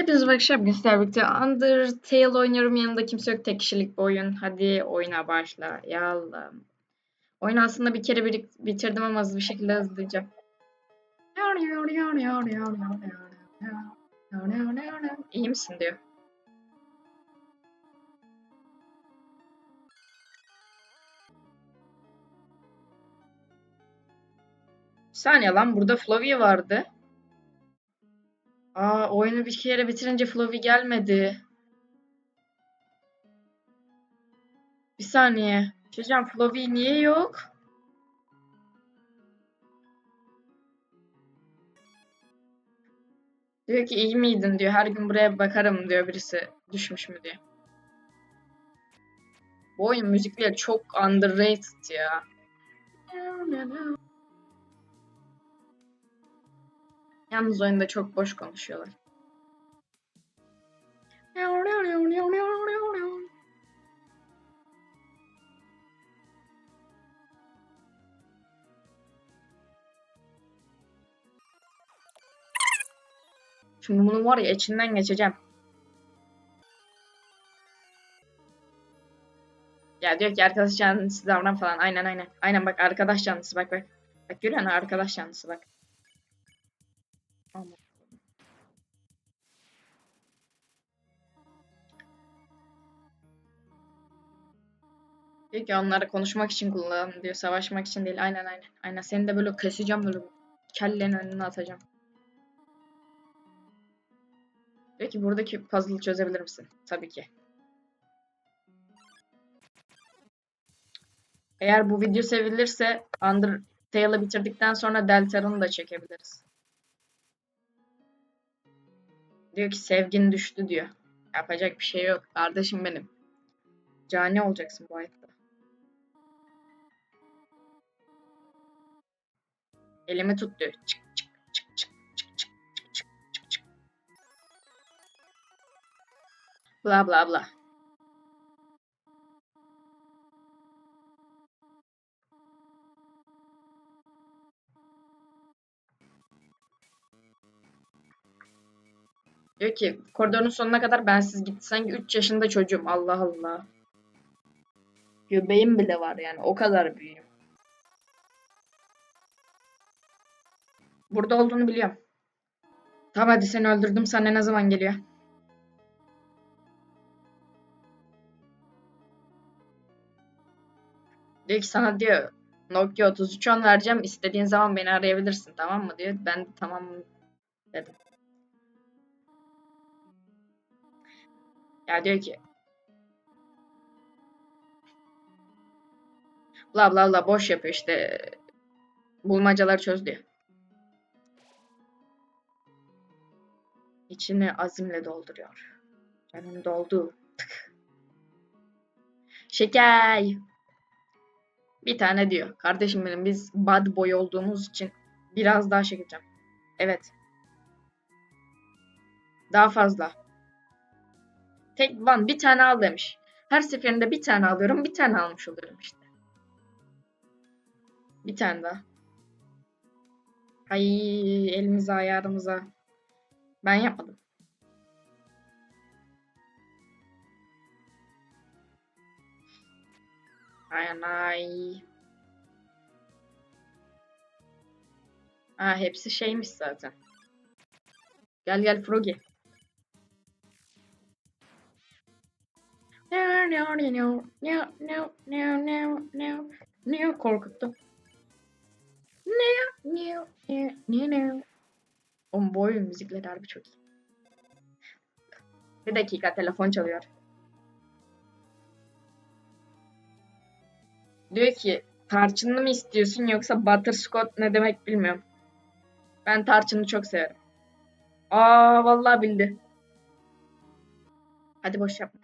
Hepinize bakışlar sizlerle birlikte Undertale oynuyorum. Yanında kimse yok. Tek kişilik bir oyun. Hadi oyuna başla. Yallah. Oyunu aslında bir kere bitirdim ama hızlı bir şekilde hızlıca. İyi misin diyor. Bir saniye lan burada Flovia vardı. Aa oyunu bir kere bitirince Flovia gelmedi. Bir saniye. Hocam Flovia niye yok? Diyor ki iyi miydin diyor. Her gün buraya bakarım diyor birisi. Düşmüş mü diyor. Bu oyun müzikleri çok underrated ya. Yalnız oyunda çok boş konuşuyorlar. Şimdi bunu var ya içinden geçeceğim. Ya diyor ki arkadaş canlısı davran falan. Aynen aynen. Aynen bak arkadaş canlısı bak bak. Bak görüyor musun arkadaş canlısı bak. Diyor ki onları konuşmak için kullan diyor. Savaşmak için değil. Aynen aynen. Aynen seni de böyle keseceğim böyle. Kellenin önüne atacağım. Diyor ki buradaki puzzle'ı çözebilir misin? Tabii ki. Eğer bu video sevilirse Undertale'ı bitirdikten sonra Deltarune da çekebiliriz. Diyor ki sevgin düştü diyor. Yapacak bir şey yok. Kardeşim benim. Cani olacaksın bu hayatta. Elimi tut diyor. Çık çık çık çık çık çık çık çık çık çık. Bla bla bla. Diyor ki koridorun sonuna kadar bensiz gitti. Sanki 3 yaşında çocuğum. Allah Allah. Göbeğim bile var yani. O kadar büyüğüm. Burada olduğunu biliyorum. Tamam hadi seni öldürdüm. Sana ne zaman geliyor? Diyor ki sana diyor Nokia 3310 vereceğim. İstediğin zaman beni arayabilirsin tamam mı diyor. Ben de tamam dedim. Ya diyor ki bla bla bla boş yapıyor işte bulmacaları çöz diyor. İçini azimle dolduruyor. Canım doldu. Tık. Şeker. Bir tane diyor. Kardeşim benim biz bad boy olduğumuz için biraz daha çekeceğim. Evet. Daha fazla. Tek one bir tane al demiş. Her seferinde bir tane alıyorum. Bir tane almış oluyorum işte. Bir tane daha. Ay elimize ayarımıza. Ben yapmadım. Ay ay. Ha hepsi şeymiş zaten. Gel gel Froggy. No no no no no no no no no korkuttum. No no no no no. Oğlum bu oyun müzikleri harbi çok iyi. Bir dakika telefon çalıyor. Diyor ki tarçınlı mı istiyorsun yoksa butterscotch ne demek bilmiyorum. Ben tarçını çok severim. Aa vallahi bildi. Hadi boş yapma.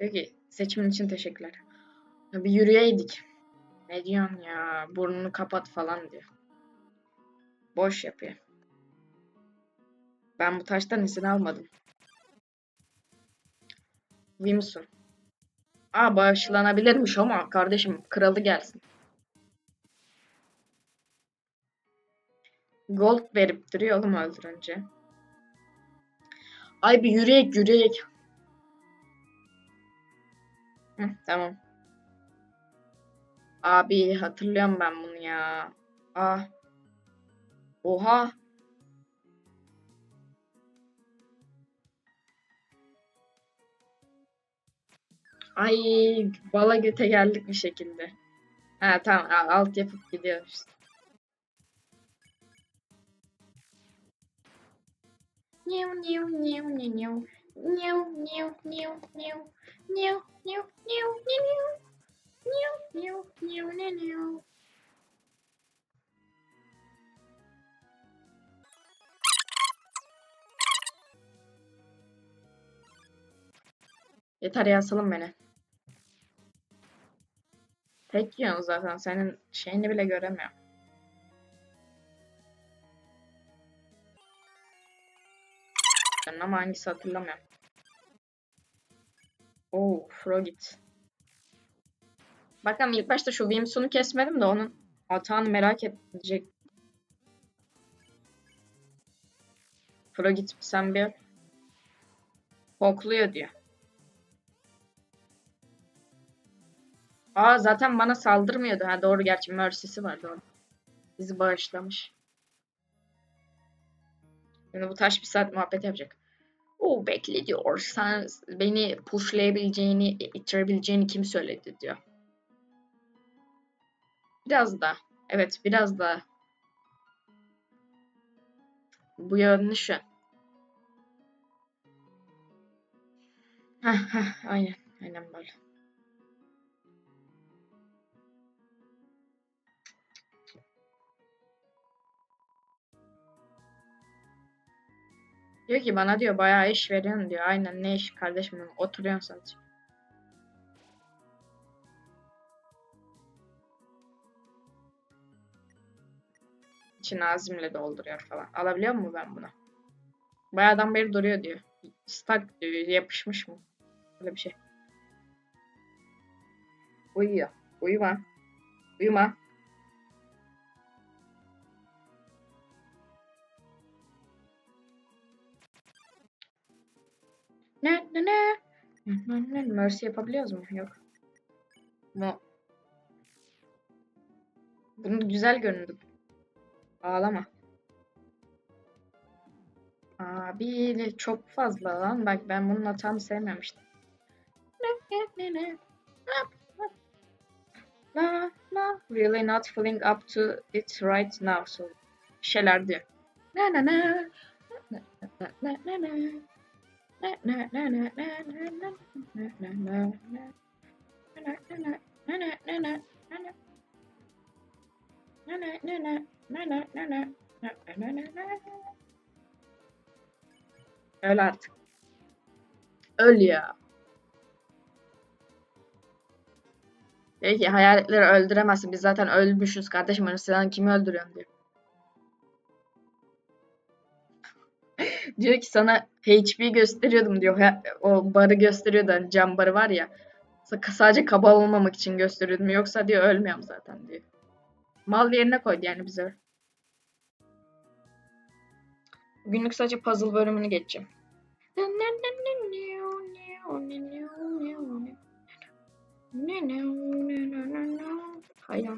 Diyor ki seçimin için teşekkürler. Bir yürüyeydik. Ne diyorsun ya? Burnunu kapat falan diyor. Boş yapıyor. Ben bu taştan izin almadım. Wimsun. Aa bağışlanabilirmiş ama kardeşim kralı gelsin. Gold verip duruyor oğlum öldürünce. Ay bir yürüyek yürüyek. Hı, tamam. Abi hatırlıyorum ben bunu ya. Ah. Oha. Ay bala göte geldik bir şekilde. Ha tamam alt yapıp gidiyoruz. Niu niu niu niu niu niu niu niu niu niu niu niu niu niu niu niu niu niu Yeter ya salın beni. Tek yiyorsun zaten. Senin şeyini bile göremiyorum. Ama hangisi hatırlamıyorum. Oo, Frogit. Bakalım ilk başta şu Wimsun'u kesmedim de onun hatağını merak edecek. Frogit sen bir kokluyor diyor. Aa zaten bana saldırmıyordu. Ha doğru gerçi Mercy'si var doğru. Bizi bağışlamış. Şimdi bu taş bir saat muhabbet yapacak. O bekle diyor. Sen beni pushlayabileceğini, ittirebileceğini kim söyledi diyor. Biraz da. Evet biraz da. Bu yönlü şu. Heh, heh, aynen. Aynen böyle. Diyor ki bana diyor bayağı iş veriyorsun diyor. Aynen ne iş kardeşim oturuyorsun sadece. İçini azimle dolduruyor falan. Alabiliyor mu ben bunu? Bayağıdan beri duruyor diyor. Stuck diyor. Yapışmış mı? Öyle bir şey. Uyuyor. Uyuma. Uyuma. Ne ne ne? Ne Mercy yapabiliyoruz mu? Yok. No. Bunu güzel göründü. Ağlama. Abi çok fazla lan. Bak ben bunun hatamı sevmemiştim. La la. Really not feeling up to it right now. So şeyler diyor. Na na na. Na na na na Öl artık. Öl ya. Peki hayaletleri öldüremezsin. Biz zaten ölmüşüz kardeşim. Hani sen kimi öldürüyorsun diyor. Diyor ki sana HP gösteriyordum diyor. O barı gösteriyordu. Hani cam barı var ya. Sa- Sadece kaba olmamak için gösteriyordum. Yoksa diyor ölmüyorum zaten diyor. Mal yerine koydu yani bize. Günlük sadece puzzle bölümünü geçeceğim. Hayır.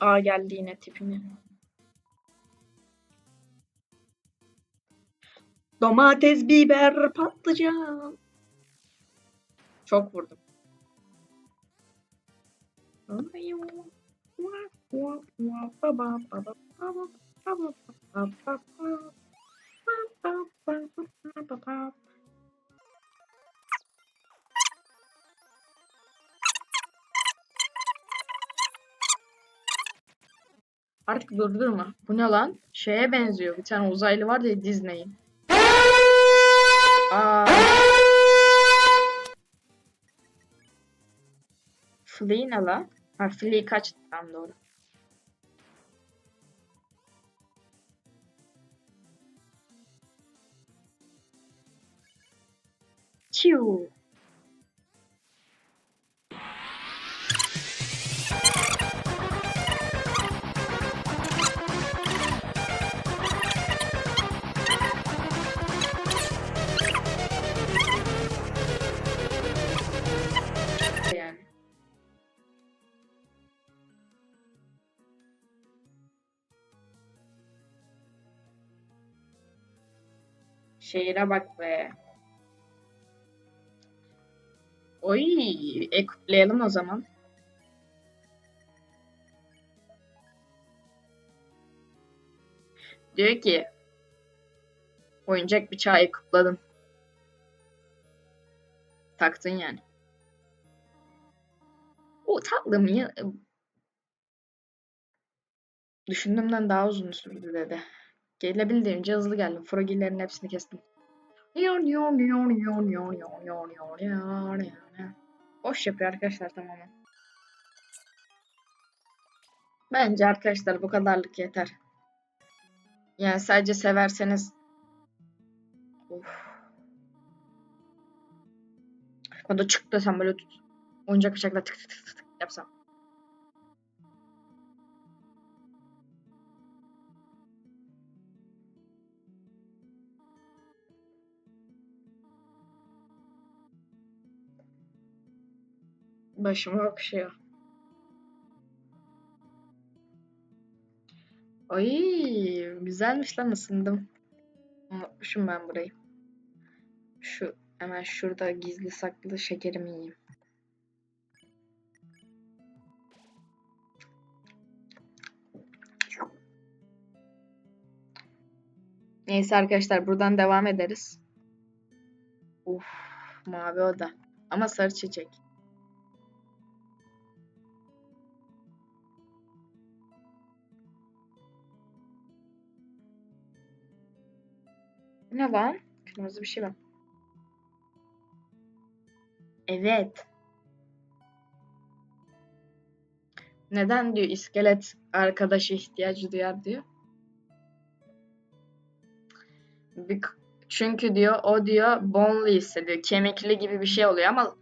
Aa geldi yine tipimi. Domates, biber, patlıcan. Çok vurdum. Artık durdurma. Bu ne lan? Şeye benziyor. Bir tane uzaylı var ya Disney'in. Aa. Flea ne la? Ha Flea kaç? Tamam doğru. Çiu. Şehire bak be. Oy, ekipleyelim o zaman. Diyor ki oyuncak bıçağı ekipledim. Taktın yani. O tatlım ya. Düşündüğümden daha uzun sürdü dedi. Gelebildiğince hızlı geldim. Froggy'lerin hepsini kestim. Boş yapıyor arkadaşlar tamamen. Bence arkadaşlar bu kadarlık yeter. Yani sadece severseniz of. Da çık desem böyle tut. Oyuncak bıçakla tık tık tık tık yapsam. Başıma okşuyor. Ay güzelmiş lan ısındım. Unutmuşum ben burayı. Şu hemen şurada gizli saklı şekerimi yiyeyim. Neyse arkadaşlar buradan devam ederiz. Uf mavi oda. Ama sarı çiçek. Ne lan? Kırmızı bir şey var. Evet. Neden diyor iskelet arkadaşı ihtiyacı duyar diyor. Çünkü diyor o diyor bonely hissediyor. Kemikli gibi bir şey oluyor ama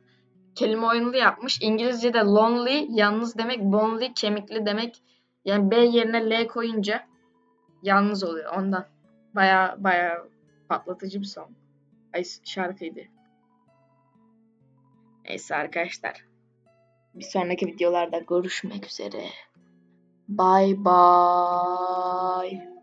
kelime oyunlu yapmış. İngilizce'de lonely yalnız demek, bonely kemikli demek. Yani B yerine L koyunca yalnız oluyor ondan. Baya baya patlatıcı bir son. Ay şarkıydı. Neyse arkadaşlar. Bir sonraki videolarda görüşmek üzere. Bye bye.